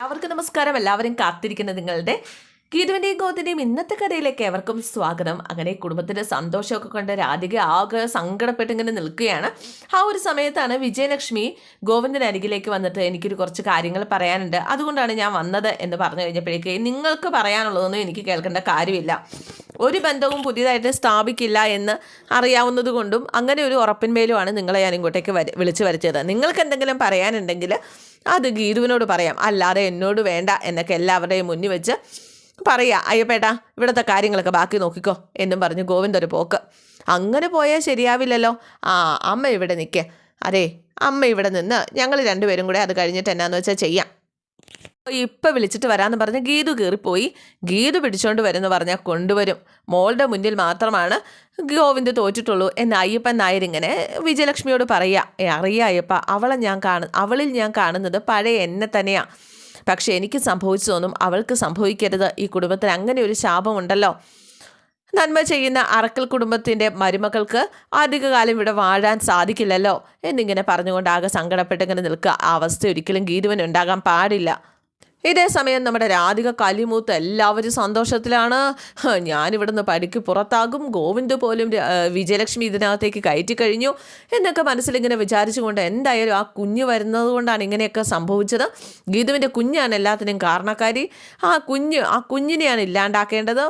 അവർക്ക് നമസ്കാരം. എല്ലാവരും കാത്തിരിക്കുന്ന നിങ്ങളുടെ ഗീതുവിന്റെയും ഗോതിന്റെയും ഇന്നത്തെ കഥയിലേക്ക് എവർക്കും സ്വാഗതം. അങ്ങനെ കുടുംബത്തിന്റെ സന്തോഷമൊക്കെ കൊണ്ട് രാധിക ആകെ സങ്കടപ്പെട്ട് ഇങ്ങനെ നിൽക്കുകയാണ്. ആ ഒരു സമയത്താണ് വിജയലക്ഷ്മി ഗോവിന്ദൻ അരികിലേക്ക് വന്നിട്ട് എനിക്കൊരു കുറച്ച് കാര്യങ്ങൾ പറയാനുണ്ട്. അതുകൊണ്ടാണ് ഞാൻ വന്നത് എന്ന് പറഞ്ഞു കഴിഞ്ഞപ്പോഴേക്ക് നിങ്ങൾക്ക് പറയാനുള്ളതൊന്നും എനിക്ക് കേൾക്കേണ്ട കാര്യമില്ല. ഒരു ബന്ധവും പുതിയതായിട്ട് സ്ഥാപിക്കില്ല എന്ന് അറിയാവുന്നത് കൊണ്ടും അങ്ങനെ ഒരു ഉറപ്പിന്മേലുമാണ് നിങ്ങളെ ഞാൻ ഇങ്ങോട്ടേക്ക് വര വിളിച്ചു വരച്ചത് നിങ്ങൾക്ക് എന്തെങ്കിലും പറയാനുണ്ടെങ്കിൽ അത് ഗീതുവിനോട് പറയാം. അല്ലാതെ എന്നോട് വേണ്ട എന്നൊക്കെ എല്ലാവരുടെയും മുന്നിൽ വെച്ച് പറയാ അയ്യപ്പേട്ടാ ഇവിടുത്തെ കാര്യങ്ങളൊക്കെ ബാക്കി നോക്കിക്കോ എന്നും പറഞ്ഞു ഗോവിന്ദ ഒരു പോക്ക്. അങ്ങനെ പോയാൽ ശരിയാവില്ലല്ലോ. ആ അമ്മ ഇവിടെ നിൽക്കേ അതെ അമ്മ ഇവിടെ നിന്ന് ഞങ്ങൾ രണ്ടുപേരും കൂടെ അത് കഴിഞ്ഞിട്ട് എന്നാന്ന് വെച്ചാൽ ചെയ്യാം. ഇപ്പം വിളിച്ചിട്ട് വരാമെന്ന് പറഞ്ഞ് ഗീതു കയറിപ്പോയി ഗീതു പിടിച്ചോണ്ട് വരുമെന്ന് പറഞ്ഞാൽ കൊണ്ടുവരും. മോളുടെ മുന്നിൽ മാത്രമാണ് ഗോവിന്ദ് തോറ്റിട്ടുള്ളൂ എന്ന് അയ്യപ്പൻ നായർ ഇങ്ങനെ വിജയലക്ഷ്മിയോട് പറയുക "ഏ, അറിയാം അയ്യപ്പ അവളെ ഞാൻ കാണു അവളിൽ ഞാൻ കാണുന്നത് പഴയ എന്നെ തന്നെയാണ് പക്ഷെ എനിക്ക് സംഭവിച്ചതൊന്നും അവൾക്ക് സംഭവിക്കരുത്. ഈ കുടുംബത്തിൽ അങ്ങനെ ഒരു ശാപമുണ്ടല്ലോ. നന്മ ചെയ്യുന്ന അറക്കൽ കുടുംബത്തിന്റെ മരുമകൾക്ക് അധികകാലം ഇവിടെ വാഴാൻ സാധിക്കില്ലല്ലോ. എന്നിങ്ങനെ പറഞ്ഞുകൊണ്ട് ആകെ സങ്കടപ്പെട്ടിങ്ങനെ നിൽക്കുക. ആ അവസ്ഥ ഒരിക്കലും ഗീതുവിന് ഉണ്ടാകാൻ പാടില്ല. ഇതേ സമയം നമ്മുടെ രാധിക കലിമൂത്ത് എല്ലാവരും സന്തോഷത്തിലാണ്. ഞാനിവിടുന്ന് പടിക്ക് പുറത്താകും. ഗോവിന്ദ് പോലും വിജയലക്ഷ്മി ഇതിനകത്തേക്ക് കയറ്റി കഴിഞ്ഞു. എന്നൊക്കെ മനസ്സിലിങ്ങനെ വിചാരിച്ചുകൊണ്ട് എന്തായാലും ആ കുഞ്ഞ് വരുന്നത് കൊണ്ടാണ് ഇങ്ങനെയൊക്കെ സംഭവിച്ചത്. ഗീതുവിന്റെ കുഞ്ഞാണ് എല്ലാത്തിനും കാരണക്കാരി. ആ കുഞ്ഞ് ആ കുഞ്ഞിനെയാണ് ഇല്ലാണ്ടാക്കേണ്ടത്.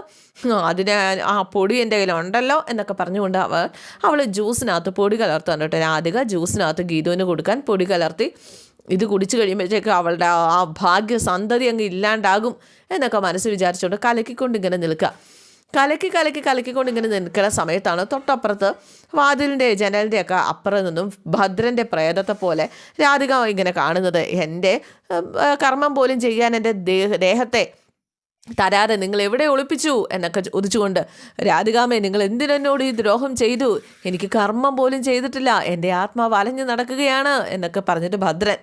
അതിന് ആ പൊടി എന്റെ കയ്യിലുണ്ടല്ലോ എന്നൊക്കെ പറഞ്ഞുകൊണ്ട് അവൾ അവൾ ജ്യൂസിനകത്ത് പൊടി കലർത്തുന്നുണ്ട് കേട്ടോ. രാധിക ജ്യൂസിനകത്ത് ഗീതുവിന് കൊടുക്കാൻ പൊടി കലർത്തി. ഇത് കുടിച്ചു കഴിയുമ്പോഴത്തേക്ക് അവളുടെ ആ ഭാഗ്യ സന്തതി അങ്ങ് ഇല്ലാണ്ടാകും എന്നൊക്കെ മനസ്സ് വിചാരിച്ചുകൊണ്ട് കലക്കിക്കൊണ്ട് ഇങ്ങനെ നിൽക്കുക. കലക്കി കലക്കി കലക്കിക്കൊണ്ട് ഇങ്ങനെ നിൽക്കുന്ന സമയത്താണ് തൊട്ടപ്പുറത്ത് വാതിലിന്റെ ജനലിന്റെ ഒക്കെ അപ്പുറം നിന്നും ഭദ്രന്റെ പ്രേതത്തെ പോലെ രാധിക ഇങ്ങനെ കാണുന്നത്. എന്റെ കർമ്മം പോലും ചെയ്യാൻ എന്റെ ദേഹ ദേഹത്തെ തരാതെ നിങ്ങൾ എവിടെ ഒളിപ്പിച്ചു എന്നൊക്കെ ഉദിച്ചുകൊണ്ട് രാധികാമേ നിങ്ങൾ എന്തിനെന്നോട് ഈ ദ്രോഹം ചെയ്തു? എനിക്ക് കർമ്മം പോലും ചെയ്തിട്ടില്ല. എന്റെ ആത്മാവ് അലഞ്ഞു നടക്കുകയാണ് എന്നൊക്കെ പറഞ്ഞിട്ട് ഭദ്രൻ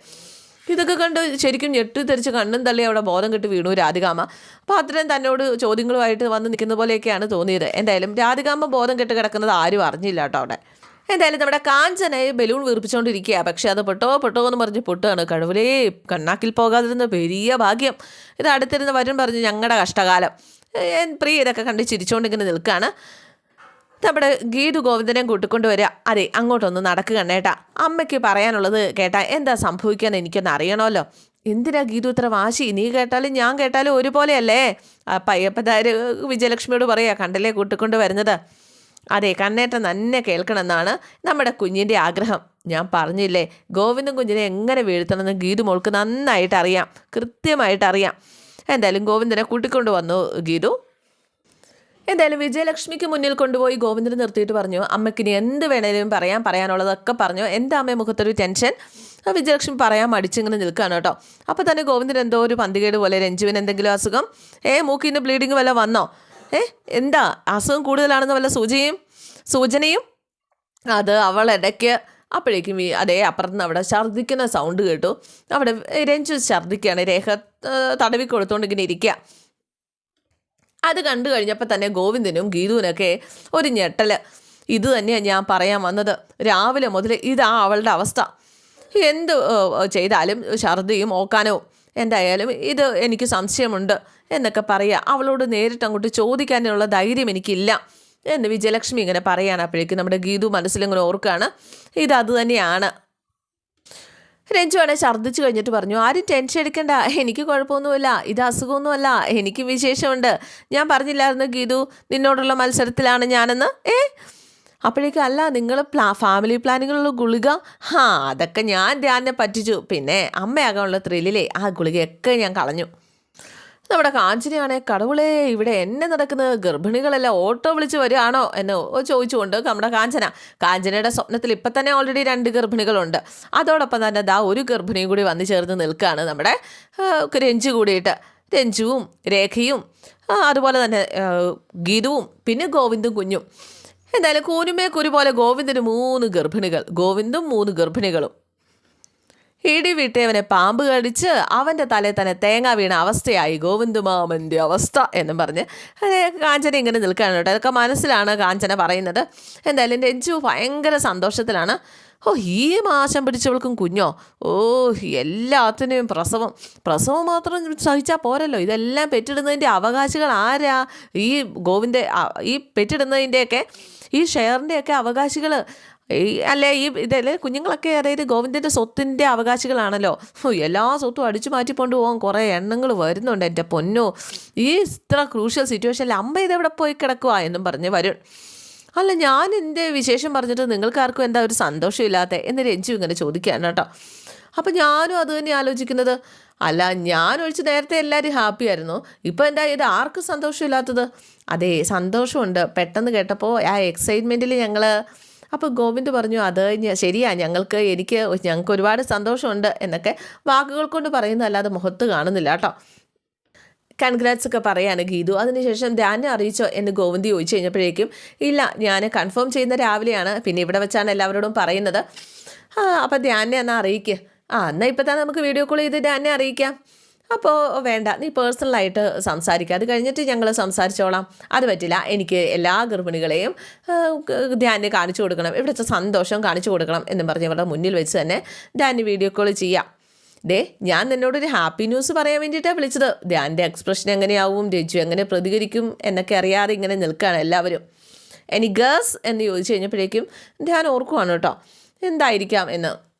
ഇതൊക്കെ കണ്ട് ശരിക്കും ഞെട്ടിത്തെറിച്ച് കണ്ണും തള്ളി അവിടെ ബോധം കെട്ട് വീണു രാധികാമ്മ ഭദ്രൻ തന്നോട് ചോദ്യങ്ങളുമായിട്ട് വന്ന് നിൽക്കുന്ന പോലെയൊക്കെയാണ് തോന്നിയത്. എന്തായാലും രാധികാമ ബോധം കെട്ട് കിടക്കുന്നത് ആരും അറിഞ്ഞില്ല കേട്ടോ അവിടെ. എന്തായാലും നമ്മുടെ കാഞ്ചനയെ ബലൂൺ വീർപ്പിച്ചുകൊണ്ടിരിക്കുക പക്ഷെ അത് പൊട്ടോ പൊട്ടോ എന്ന് പറഞ്ഞ് പൊട്ടുകയാണ്. കഴിവിലേ കണ്ണാക്കിൽ പോകാതിരുന്ന വലിയ ഭാഗ്യം. ഇത് അടുത്തിരുന്ന് വരും പറഞ്ഞ് ഞങ്ങളുടെ കഷ്ടകാലം. പ്രിയ ഇതൊക്കെ കണ്ട് ചിരിച്ചുകൊണ്ട് ഇങ്ങനെ നിൽക്കുകയാണ് നമ്മുടെ ഗീതു ഗോവിന്ദനെ കൂട്ടിക്കൊണ്ട് വരിക അതെ അങ്ങോട്ടൊന്ന് നടക്കുക കണ്ണേട്ടാ അമ്മയ്ക്ക് പറയാനുള്ളത് കേട്ടാ എന്താ സംഭവിക്കാൻ എനിക്കൊന്ന് അറിയണമല്ലോ. എന്തിനാ ഗീതു ഇത്ര വാശി? നീ കേട്ടാലും ഞാൻ കേട്ടാലും ഒരുപോലെയല്ലേ? പയ്യപ്പതാര് വിജയലക്ഷ്മിയോട് പറയാ കണ്ടല്ലേ കൂട്ടിക്കൊണ്ട് വരുന്നത്? അതെ കണ്ണേട്ടൻ തന്നെ കേൾക്കണമെന്നാണ് നമ്മുടെ കുഞ്ഞിന്റെ ആഗ്രഹം. ഞാൻ പറഞ്ഞില്ലേ ഗോവിന്ദൻ കുഞ്ഞിനെ എങ്ങനെ വീഴ്ത്തണമെന്ന് ഗീതു മോൾക്ക് നന്നായിട്ട് അറിയാം കൃത്യമായിട്ട് അറിയാം. എന്തായാലും ഗോവിന്ദനെ കൂട്ടിക്കൊണ്ട് വന്നു ഗീതു. എന്തായാലും വിജയലക്ഷ്മിക്ക് മുന്നിൽ കൊണ്ടുപോയി ഗോവിന്ദൻ നിർത്തിയിട്ട് പറഞ്ഞു അമ്മയ്ക്ക് ഇനി എന്ത് വേണേലും പറയാം പറയാനുള്ളതൊക്കെ പറഞ്ഞു. എന്താ അമ്മയെ മുഖത്തൊരു ടെൻഷൻ? വിജയലക്ഷ്മി പറയാൻ മടിച്ചിങ്ങനെ നിൽക്കുകയാണ് കേട്ടോ. അപ്പോൾ തന്നെ ഗോവിന്ദൻ എന്തോ ഒരു പന്തികേട് പോലെ രഞ്ജുവിന് എന്തെങ്കിലും അസുഖം? ഏ മൂക്കിന്റെ ബ്ലീഡിങ് വല്ല വന്നോ? ഏ? എന്താ? അസുഖം കൂടുതലാണെന്ന് വല്ല സൂചനയും സൂചനയും? അത് അവൾ ഇടയ്ക്ക് അപ്പോഴേക്കും ഈ അതേ അപ്പുറത്ത് അവിടെ ഛർദ്ദിക്കുന്ന സൗണ്ട് കേട്ടു. അവിടെ രഞ്ജു ഛർദ്ദിക്കുകയാണ്. രേഖ തടവി കൊടുത്തോണ്ട് ഇങ്ങനെ ഇരിക്കുക അത് കണ്ടു കഴിഞ്ഞപ്പോൾ തന്നെ ഗോവിന്ദനും ഗീതുവിനൊക്കെ ഒരു ഞെട്ടൽ. ഇത് തന്നെയാണ് ഞാൻ പറയാൻ വന്നത്. രാവിലെ മുതൽ ഇതാ അവളുടെ അവസ്ഥ. എന്ത് ചെയ്താലും ഛർദിയും ഓക്കാനവും. എന്തായാലും ഇത് എനിക്ക് സംശയമുണ്ട് എന്നൊക്കെ പറയുക അവളോട് നേരിട്ട് അങ്ങോട്ട് ചോദിക്കാനുള്ള ധൈര്യം എനിക്കില്ല എന്ന് വിജയലക്ഷ്മി ഇങ്ങനെ പറയാണ് അപ്പോഴേക്കും നമ്മുടെ ഗീതു മനസ്സിലിങ്ങനെ ഓർക്കുകയാണ്. ഇത് അത് തന്നെയാണ്. രഞ്ജു ആണെ ഛർദ്ദിച്ചു കഴിഞ്ഞിട്ട് പറഞ്ഞു ആരും ടെൻഷൻ എടുക്കണ്ട എനിക്ക് കുഴപ്പമൊന്നുമില്ല ഇത് അസുഖമൊന്നുമല്ല എനിക്ക് വിശേഷമുണ്ട്. ഞാൻ പറഞ്ഞില്ലായിരുന്നു ഗീതു നിന്നോടുള്ള മത്സരത്തിലാണ് ഞാനെന്ന്? ഏ? അപ്പോഴേക്കും അല്ല നിങ്ങൾ പ്ലാ ഫാമിലി പ്ലാനിങ്ങിലുള്ള ഗുളിക? ഹാ അതൊക്കെ ഞാൻ ധ്യാനെ പറ്റിച്ചു. പിന്നെ അമ്മയാകാനുള്ള ത്രില്ലിലെ ആ ഗുളികയൊക്കെ ഞാൻ കളഞ്ഞു. നമ്മുടെ കാഞ്ചനയാണെ കടവുളെ ഇവിടെ എന്നെ നടക്കുന്നത് ഗർഭിണികളെല്ലാം ഓട്ടോ വിളിച്ച് വരികയാണോ? എന്ന് ചോദിച്ചുകൊണ്ട് നമ്മുടെ കാഞ്ചന. കാഞ്ചനയുടെ സ്വപ്നത്തിൽ ഇപ്പം തന്നെ ഓൾറെഡി രണ്ട് ഗർഭിണികളുണ്ട്. അതോടൊപ്പം തന്നെ ദാ ഒരു ഗർഭിണിയും കൂടി വന്നു ചേർന്ന് നിൽക്കുകയാണ് നമ്മുടെ രഞ്ജു കൂടിയിട്ട്. രഞ്ജുവും രേഖയും അതുപോലെ തന്നെ ഗീതുവും പിന്നെ ഗോവിന്ദും കുഞ്ഞും. എന്തായാലും കൂനുമേ കുരു പോലെ ഗോവിന്ദന് മൂന്ന് ഗർഭിണികൾ ഗോവിന്ദും മൂന്ന് ഗർഭിണികളും. ഇടി വിട്ടവനെ പാമ്പ് കടിച്ച് അവന്റെ തലയിൽ തന്നെ തേങ്ങ വീണ അവസ്ഥയായി. ഗോവിന്ദുമാമന്റെ അവസ്ഥ എന്നും പറഞ്ഞ് കാഞ്ചന ഇങ്ങനെ നിൽക്കുകയാണ് കേട്ടോ. അതൊക്കെ മനസ്സിലാണ് കാഞ്ചന പറയുന്നത്. എന്തായാലും രഞ്ജു ഭയങ്കര സന്തോഷത്തിലാണ്. ഓ ഈ മാശം പിടിച്ചവൾക്കും കുഞ്ഞോ? ഓ എല്ലാത്തിനെയും പ്രസവം. പ്രസവം മാത്രം സഹിച്ചാൽ പോരല്ലോ. ഇതെല്ലാം പെറ്റിടുന്നതിന്റെ അവകാശികൾ ആരാ? ഈ ഗോവിന്ദ ഈ പെറ്റിടുന്നതിന്റെയൊക്കെ ഈ ഷെയറിന്റെയൊക്കെ അവകാശികൾ ഈ അല്ലേ ഈ ഇതല്ലേ കുഞ്ഞുങ്ങളൊക്കെ അതായത് ഗോവിന്ദന്റെ സ്വത്തിന്റെ അവകാശികളാണല്ലോ. എല്ലാ സ്വത്തും അടിച്ചു മാറ്റിക്കൊണ്ട് പോകാൻ കുറേ എണ്ണങ്ങൾ വരുന്നുണ്ട് എന്റെ പൊന്നോ. ഈ ഇത്ര ക്രൂഷ്യൽ സിറ്റുവേഷനിൽ അമ്മ ഇതെവിടെ പോയി കിടക്കുക എന്നും പറഞ്ഞ് വരും അല്ല ഞാൻ എന്റെ വിശേഷം പറഞ്ഞിട്ട് നിങ്ങൾക്ക് ആർക്കും എന്താ ഒരു സന്തോഷമില്ലാത്ത? എന്ന് രഞ്ജു ഇങ്ങനെ ചോദിക്കുകയാണ് കേട്ടോ. അപ്പം ഞാനും അത് തന്നെ ആലോചിക്കുന്നത്. അല്ല ഞാൻ ഒഴിച്ച് നേരത്തെ എല്ലാവരും ഹാപ്പി ആയിരുന്നു. ഇപ്പോൾ എന്താ ഇത് ആർക്കും സന്തോഷമില്ലാത്തത്? അതെ സന്തോഷമുണ്ട്. പെട്ടെന്ന് കേട്ടപ്പോൾ ആ എക്സൈറ്റ്മെന്റിൽ ഞങ്ങൾ അപ്പോൾ ഗോവിന്ദ് പറഞ്ഞു അത് ശരിയാ ഞങ്ങൾക്ക് എനിക്ക് ഞങ്ങൾക്ക് ഒരുപാട് സന്തോഷമുണ്ട് എന്നൊക്കെ വാക്കുകൾ കൊണ്ട് പറയുന്നതല്ലാതെ മുഖത്ത് കാണുന്നില്ല കേട്ടോ. കൺഗ്രാറ്റ്സ് ഒക്കെ പറയാണ് ഗീതു. അതിനുശേഷം ധ്യാനം അറിയിച്ചോ എന്ന് ഗോവിന്ദ് ചോദിച്ചു കഴിഞ്ഞപ്പോഴേക്കും ഇല്ല ഞാൻ കൺഫേം ചെയ്യുന്ന രാവിലെയാണ്. പിന്നെ ഇവിടെ വെച്ചാണ് എല്ലാവരോടും പറയുന്നത്. ആ അപ്പോൾ ധ്യാനെ എന്നാൽ അറിയിക്കുക ആ എന്നാൽ ഇപ്പോൾ തന്നെ നമുക്ക് വീഡിയോ കോൾ ചെയ്ത് ധ്യാനെ അറിയിക്കാം. അപ്പോൾ വേണ്ട നീ പേഴ്സണലായിട്ട് സംസാരിക്കുക അത് കഴിഞ്ഞിട്ട് ഞങ്ങൾ സംസാരിച്ചോളാം. അത് പറ്റില്ല. എനിക്ക് എല്ലാ ഗർഭിണികളെയും ധ്യാനെ കാണിച്ചു കൊടുക്കണം. ഇവിടുത്തെ സന്തോഷം കാണിച്ചു കൊടുക്കണം എന്നും പറഞ്ഞ് ഇവരുടെ മുന്നിൽ വെച്ച് തന്നെ ധ്യാന് വീഡിയോ കോൾ ചെയ്യാം. ദേ ഞാൻ നിന്നോടൊരു ഹാപ്പി ന്യൂസ് പറയാൻ വേണ്ടിയിട്ടാണ് വിളിച്ചത്. ധ്യാന്റെ എക്സ്പ്രഷൻ എങ്ങനെയാവും രജു എങ്ങനെ പ്രതികരിക്കും എന്നൊക്കെ അറിയാതെ ഇങ്ങനെ നിൽക്കുകയാണ് എല്ലാവരും. എനി ഗേൾസ് എന്ന് ചോദിച്ചു കഴിഞ്ഞപ്പോഴേക്കും ധ്യാൻ ഓർക്കുവാണ് കേട്ടോ. എന്തായിരിക്കാം എന്ന്.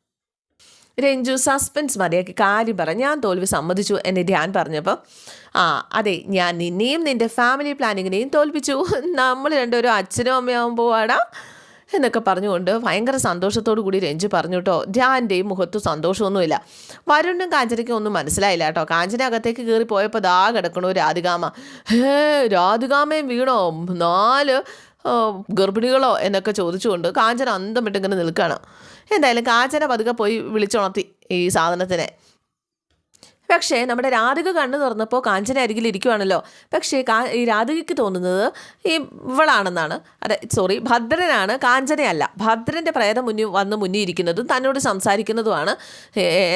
രഞ്ജു സസ്പെൻസ് മതിയാക്കി. കാര്യം പറ. ഞാൻ തോൽവി സമ്മതിച്ചു എന്ന് ധ്യാൻ പറഞ്ഞപ്പോൾ ആ അതെ ഞാൻ നിന്നെയും നിന്റെ ഫാമിലി പ്ലാനിങ്ങിനെയും തോൽപ്പിച്ചു. നമ്മൾ രണ്ടുപേരും അച്ഛനും അമ്മയാകുമ്പോൾ ആടാ എന്നൊക്കെ പറഞ്ഞുകൊണ്ട് ഭയങ്കര സന്തോഷത്തോടു കൂടി രഞ്ജു പറഞ്ഞു കേട്ടോ ധ്യാന്റെയും മുഖത്ത് സന്തോഷമൊന്നുമില്ല. വരുണും കാഞ്ചനയ്ക്കും ഒന്നും മനസ്സിലായില്ല കേട്ടോ കാഞ്ചന അകത്തേക്ക് കയറി പോയപ്പോൾ ദാ കിടക്കണു രാധികാമ ഹേ രാധികാമയും വീണോ? നാല് ഗർഭിണികളോ എന്നൊക്കെ ചോദിച്ചുകൊണ്ട് കാഞ്ചന അന്തം വിട്ടിങ്ങനെ നിൽക്കുകയാണ് എന്തായാലും കാഞ്ചന പതുക്കെ പോയി വിളിച്ചുണർത്തി ഈ സാധനത്തിനെ. പക്ഷേ നമ്മുടെ രാധിക കണ്ണു തുറന്നപ്പോൾ കാഞ്ചന അരികിൽ ഇരിക്കുവാണല്ലോ. പക്ഷേ കാ ഈ രാധികയ്ക്ക് തോന്നുന്നത് ഈ ഇവളാണെന്നാണ്. അതെ സോറി ഭദ്രനാണ് കാഞ്ചനയല്ല. ഭദ്രന്റെ പ്രേതം മുന്നിൽ വന്ന് മുന്നിൽ ഇരിക്കുന്നതും തന്നോട് സംസാരിക്കുന്നതുമാണ്.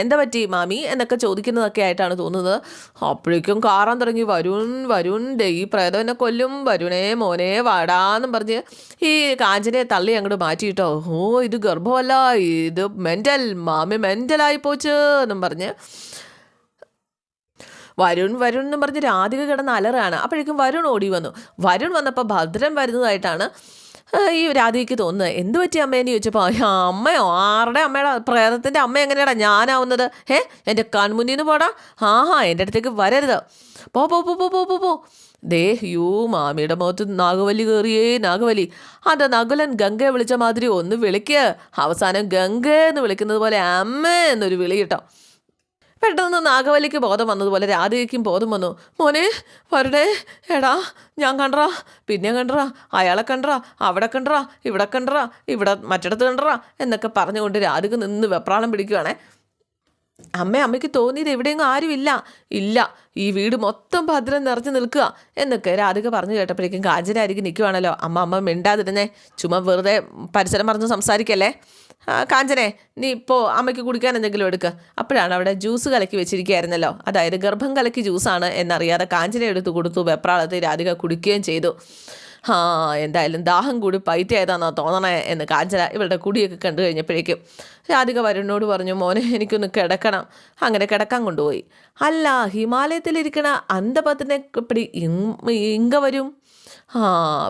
എന്താ പറ്റി മാമി? എന്നൊക്കെ ചോദിക്കുന്നതൊക്കെ ആയിട്ടാണ് തോന്നുന്നത്. അപ്പോഴേക്കും കാറാൻ തുടങ്ങി വരുൺ വരുൺ ദേ ഈ പ്രേതം എന്നെ കൊല്ലും. വരുണേ മോനെ വാടാന്നും പറഞ്ഞ് ഈ കാഞ്ചനയെ തള്ളി അങ്ങോട്ട് മാറ്റിയിട്ടോ. ഓ ഇത് ഗർഭമല്ല ഇത് മെന്റൽ മാമി മെന്റലായി പോച്ച് എന്നും പറഞ്ഞ് വരുൺ വരുൺ എന്ന് പറഞ്ഞ് രാധിക കിടന്ന് അലറാണ്. അപ്പോഴേക്കും വരുൺ ഓടി വന്നു. വരുൺ വന്നപ്പോൾ ഭദ്രൻ വരുന്നതായിട്ടാണ് ഈ രാധികയ്ക്ക് തോന്നുന്നത്. എന്ത് പറ്റി അമ്മേന്ന് ചോദിച്ചപ്പോൾ "ആ, അമ്മയോ ആരുടെ അമ്മയുടെ പ്രേതത്തിന്റെ അമ്മ എങ്ങനെയാടാ ഞാനാവുന്നത്? ഏ എന്റെ കൺമുന്നിൽ നിന്ന് പോടാ. ആഹാ എന്റെ അടുത്തേക്ക് വരരുത്. പോ പോ പോ പോ പോ പോ ദേ യൂ മാമിയുടെ മുഖത്ത് നാഗവല്ലി കയറിയേ നാഗവല്ലി അത് നകുലൻ ഗംഗയെ വിളിച്ച മാതിരി ഒന്ന് വിളിക്കുക അവസാനം ഗംഗ എന്ന് വിളിക്കുന്നത് പോലെ അമ്മ എന്നൊരു വിളി കേട്ടോ. പെട്ടെന്ന് നാഗവല്ലിക്ക് ബോധം വന്നതുപോലെ രാധികയ്ക്കും ബോധം വന്നു. മോനെ വരണേ എടാ ഞാൻ കണ്ടറാ. പിന്നെ കണ്ടറാ. അയാളെ കണ്ടറാ. അവിടെ കണ്ടറാ. ഇവിടെ കണ്ടറാ. ഇവിടെ മറ്റിടത്ത് കണ്ടറാ. എന്നൊക്കെ പറഞ്ഞുകൊണ്ട് രാധിക നിന്ന് വെപ്രാളം പിടിക്കുകയാണേ അമ്മ അമ്മയ്ക്ക് തോന്നിയത് എവിടെയെങ്കിലും ആരുമില്ല. ഇല്ല. ഈ വീട് മൊത്തം ഭദ്രം നിറഞ്ഞു നിൽക്കുക. എന്നൊക്കെ രാധിക പറഞ്ഞു കേട്ടപ്പോഴേക്കും കാഞ്ചനായിരിക്കും നിൽക്കുവാണല്ലോ. അമ്മ അമ്മ മിണ്ടാതിരുന്നേ. ചുമ്മാ വെറുതെ പരിസരം പറഞ്ഞ് സംസാരിക്കല്ലേ? കാഞ്ചനെ നീ ഇപ്പോൾ അമ്മയ്ക്ക് കുടിക്കാൻ എന്തെങ്കിലും എടുക്കുക അപ്പോഴാണ് അവിടെ ജ്യൂസ് കലക്കി വെച്ചിരിക്കുകയായിരുന്നല്ലോ. അതായത് ഗർഭം കലക്കി ജ്യൂസാണ് എന്നറിയാതെ കാഞ്ചന എടുത്ത് കൊടുത്തു വെപ്രാളത്തിൽ രാധിക കുടിക്കുകയും ചെയ്തു. ആ എന്തായാലും ദാഹം കൂടി പൈറ്റയായതാണെന്നാ തോന്നണേ എന്ന് കാഞ്ചന ഇവളുടെ കുടിയൊക്കെ കണ്ടു കഴിഞ്ഞപ്പോഴേക്കും രാധിക വരുണിനോട് പറഞ്ഞു മോനെ എനിക്കൊന്ന് കിടക്കണം. അങ്ങനെ കിടക്കാൻ കൊണ്ടുപോയി. അല്ല ഹിമാലയത്തിലിരിക്കണ അന്ധപത്തിനെ ഇപ്പടി ഇങ്ക വരും? ആ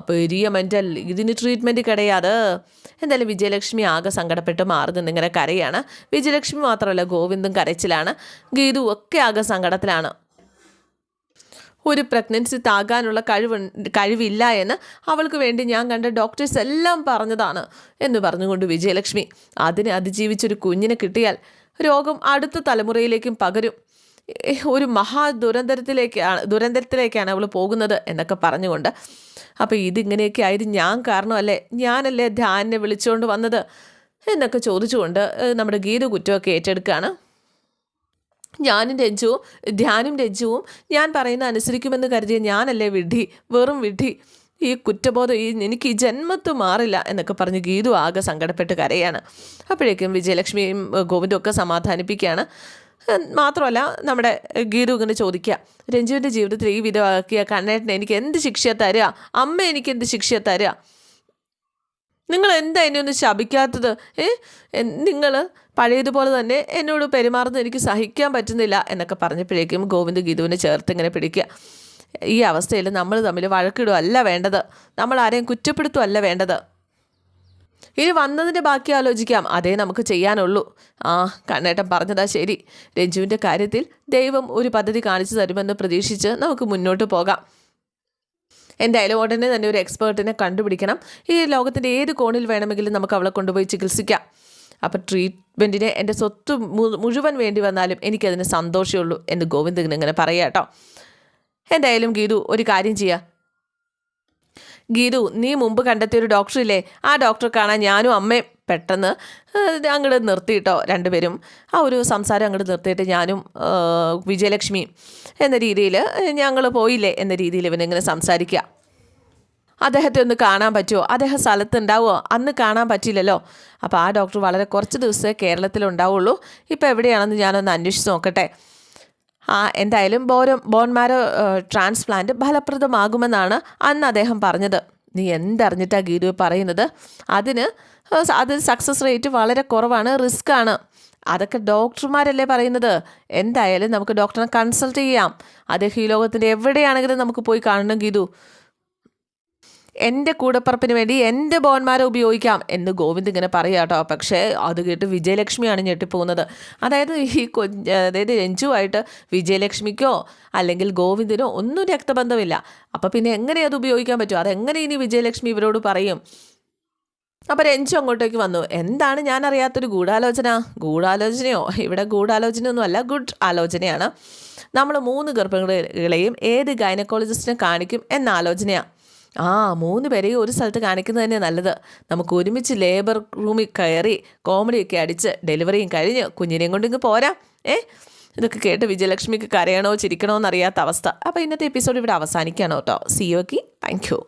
പെരിയ മെന്റൽ ഇതിന് ട്രീറ്റ്മെന്റ് കിടയാത്. എന്തായാലും വിജയലക്ഷ്മി ആകെ സങ്കടപ്പെട്ട് മാറി നിന്നിങ്ങനെ കരയാണ്. വിജയലക്ഷ്മി മാത്രമല്ല ഗോവിന്ദും കരച്ചിലാണ്. ഗീതു ഒക്കെ ആകെ സങ്കടത്തിലാണ്. ഒരു പ്രഗ്നൻസി താകാനുള്ള കഴിവ് കഴിവില്ല എന്ന് അവൾക്ക് വേണ്ടി ഞാൻ കണ്ട ഡോക്ടേഴ്സ് എല്ലാം പറഞ്ഞതാണ് എന്ന് പറഞ്ഞുകൊണ്ട് വിജയലക്ഷ്മി അതിനെ അതിജീവിച്ചൊരു കുഞ്ഞിനെ കിട്ടിയാൽ രോഗം അടുത്ത തലമുറയിലേക്കും പകരും. ഒരു മഹാ ദുരന്തരത്തിലേക്കാണ് ദുരന്തരത്തിലേക്കാണ് അവൾ പോകുന്നത് എന്നൊക്കെ പറഞ്ഞുകൊണ്ട് അപ്പോൾ ഇതിങ്ങനെയൊക്കെ ആയത് ഞാൻ കാരണമല്ലേ? ഞാനല്ലേ ധ്യാനെ വിളിച്ചുകൊണ്ട് വന്നത്? എന്നൊക്കെ ചോദിച്ചുകൊണ്ട് നമ്മുടെ ഗീത കുറ്റമൊക്കെ ഏറ്റെടുക്കുകയാണ് ഞാനും രഞ്ജുവും ധ്യാനും രഞ്ജുവും ഞാൻ പറയുന്ന അനുസരിക്കുമെന്ന് കരുതിയ ഞാനല്ലേ വിഡ്ഢി വെറും വിഡ്ഢി. ഈ കുറ്റബോധം ഈ എനിക്ക് ഈ ജന്മത്ത് മാറില്ല എന്നൊക്കെ പറഞ്ഞ് ഗീതു ആകെ സങ്കടപ്പെട്ട് കരയാണ്. അപ്പോഴേക്കും വിജയലക്ഷ്മിയും ഗോവിന്ദും ഒക്കെ സമാധാനിപ്പിക്കുകയാണ് മാത്രമല്ല നമ്മുടെ ഗീതു ഇങ്ങനെ ചോദിക്കുക രഞ്ജുവിന്റെ ജീവിതത്തിൽ ഈ വിധമാക്കിയ കണ്ണേട്ടനെ എനിക്ക് എന്ത് ശിക്ഷ തരിക അമ്മ എനിക്ക് എന്ത് ശിക്ഷ തരിക നിങ്ങൾ എന്താ എന്നെ ഒന്ന് ശപിക്കാത്തത്? ഏ? നിങ്ങൾ പഴയതുപോലെ തന്നെ എന്നോട് പെരുമാറുന്നത് എനിക്ക് സഹിക്കാൻ പറ്റുന്നില്ല എന്നൊക്കെ പറഞ്ഞപ്പോഴേക്കും ഗോവിന്ദ് ഗീതുവിനെ ചേർത്ത് ഇങ്ങനെ പിടിക്കുക. ഈ അവസ്ഥയിൽ നമ്മൾ തമ്മിൽ വഴക്കിടുകയല്ല വേണ്ടത്. നമ്മൾ ആരെയും കുറ്റപ്പെടുത്തുകയല്ല വേണ്ടത്. ഇനി വന്നതിന്റെ ബാക്കി ആലോചിക്കാം. അതേ നമുക്ക് ചെയ്യാനുള്ളൂ. ആ കണ്ണേട്ടൻ പറഞ്ഞതാ ശരി. രഞ്ജുവിന്റെ കാര്യത്തിൽ ദൈവം ഒരു പദ്ധതി കാണിച്ചു തരുമെന്ന് പ്രതീക്ഷിച്ച് നമുക്ക് മുന്നോട്ട് പോകാം. എന്തായാലും ഉടനെ തന്നെ ഒരു എക്സ്പേർട്ടിനെ കണ്ടുപിടിക്കണം. ഈ ലോകത്തിന്റെ ഏത് കോണിൽ വേണമെങ്കിലും നമുക്ക് അവളെ കൊണ്ടുപോയി ചികിത്സിക്കാം. അപ്പോൾ ട്രീറ്റ്മെന്റിന് എന്റെ സ്വത്ത് മുഴുവൻ വേണ്ടി വന്നാലും എനിക്കതിന് സന്തോഷമുള്ളൂ എന്ന് ഗോവിന്ദൻ ഇങ്ങനെ പറയാം കേട്ടോ എന്തായാലും ഗീതു ഒരു കാര്യം ചെയ്യുക ഗീതു നീ മുമ്പ് കണ്ടെത്തിയ ഒരു ഡോക്ടറില്ലേ? ആ ഡോക്ടറെ കാണാൻ ഞാനും അമ്മയും പെട്ടെന്ന് അങ്ങോട്ട് നിർത്തിയിട്ടോ രണ്ടുപേരും. ആ ഒരു സംസാരം അങ്ങോട്ട് നിർത്തിയിട്ട് ഞാനും വിജയലക്ഷ്മി എന്ന രീതിയിൽ ഞങ്ങൾ പോയില്ലേ എന്ന രീതിയിൽ ഇവനിങ്ങനെ സംസാരിക്കുക അദ്ദേഹത്തെ ഒന്ന് കാണാൻ പറ്റുമോ അദ്ദേഹം സ്ഥലത്തുണ്ടാവുമോ അന്ന് കാണാൻ പറ്റില്ലല്ലോ അപ്പോൾ ആ ഡോക്ടർ വളരെ കുറച്ച് ദിവസമേ കേരളത്തിലുണ്ടാവുള്ളൂ. ഇപ്പോൾ എവിടെയാണെന്ന് ഞാനൊന്ന് അന്വേഷിച്ച് നോക്കട്ടെ. ആ എന്തായാലും ബോരം ബോൺമാരോ ട്രാൻസ്പ്ലാന്റ് ഫലപ്രദമാകുമെന്നാണ് അന്ന് അദ്ദേഹം പറഞ്ഞത്. നീ എന്തറിഞ്ഞിട്ടാ ഗീതു പറയുന്നത്? അതിന് അതിന് അത് സക്സസ് റേറ്റ് വളരെ കുറവാണ് റിസ്ക് ആണ്. അതൊക്കെ ഡോക്ടർമാരല്ലേ പറയുന്നത്? എന്തായാലും നമുക്ക് ഡോക്ടറിനെ കൺസൾട്ട് ചെയ്യാം. അദ്ദേഹം ഈ ലോകത്തിന്റെ എവിടെയാണെങ്കിലും നമുക്ക് പോയി കാണണം ഗീതു. എന്റെ കൂടപ്പറപ്പിന് വേണ്ടി എന്റെ ബോൺമാരെ ഉപയോഗിക്കാം എന്ന് ഗോവിന്ദ് ഇങ്ങനെ പറയുക കേട്ടോ. പക്ഷേ അത് കേട്ട് വിജയലക്ഷ്മിയാണ് ഞെട്ടിപ്പോകുന്നത്. അതായത് ഈ കൊ അതായത് രഞ്ജുവായിട്ട് വിജയലക്ഷ്മിക്കോ അല്ലെങ്കിൽ ഗോവിന്ദിനോ ഒന്നും രക്തബന്ധമില്ല. അപ്പോൾ പിന്നെ എങ്ങനെ അത് ഉപയോഗിക്കാൻ പറ്റും? അതെങ്ങനെ ഇനി വിജയലക്ഷ്മി ഇവരോട് പറയും? അപ്പോൾ രഞ്ജു അങ്ങോട്ടേക്ക് വന്നു. എന്താണ് ഞാൻ അറിയാത്തൊരു ഗൂഢാലോചന? ഗൂഢാലോചനയോ? ഇവിടെ ഗൂഢാലോചന ഒന്നുമല്ല ഗുഡ് ആലോചനയാണ്. നമ്മൾ മൂന്ന് ഗർഭങ്ങളെയും ഏത് ഗൈനക്കോളജിസ്റ്റിനെ കാണിക്കും എന്ന ആലോചനയാണ് ആ മൂന്ന് പേരെയും ഒരു സ്ഥലത്ത് കാണിക്കുന്നത് തന്നെ നല്ലത്. നമുക്ക് ഒരുമിച്ച് ലേബർ റൂമിൽ കയറി കോമഡിയൊക്കെ അടിച്ച് ഡെലിവറിയും കഴിഞ്ഞ് കുഞ്ഞിനെയും കൊണ്ട് പോരാ പോരാം. ഏ? ഇതൊക്കെ കേട്ട് വിജയലക്ഷ്മിക്ക് കരയണോ ചിരിക്കണോ എന്നറിയാത്ത അവസ്ഥ. അപ്പോൾ ഇന്നത്തെ എപ്പിസോഡ് ഇവിടെ അവസാനിക്കുകയാണ് കേട്ടോ. സിയോക്ക് താങ്ക് യു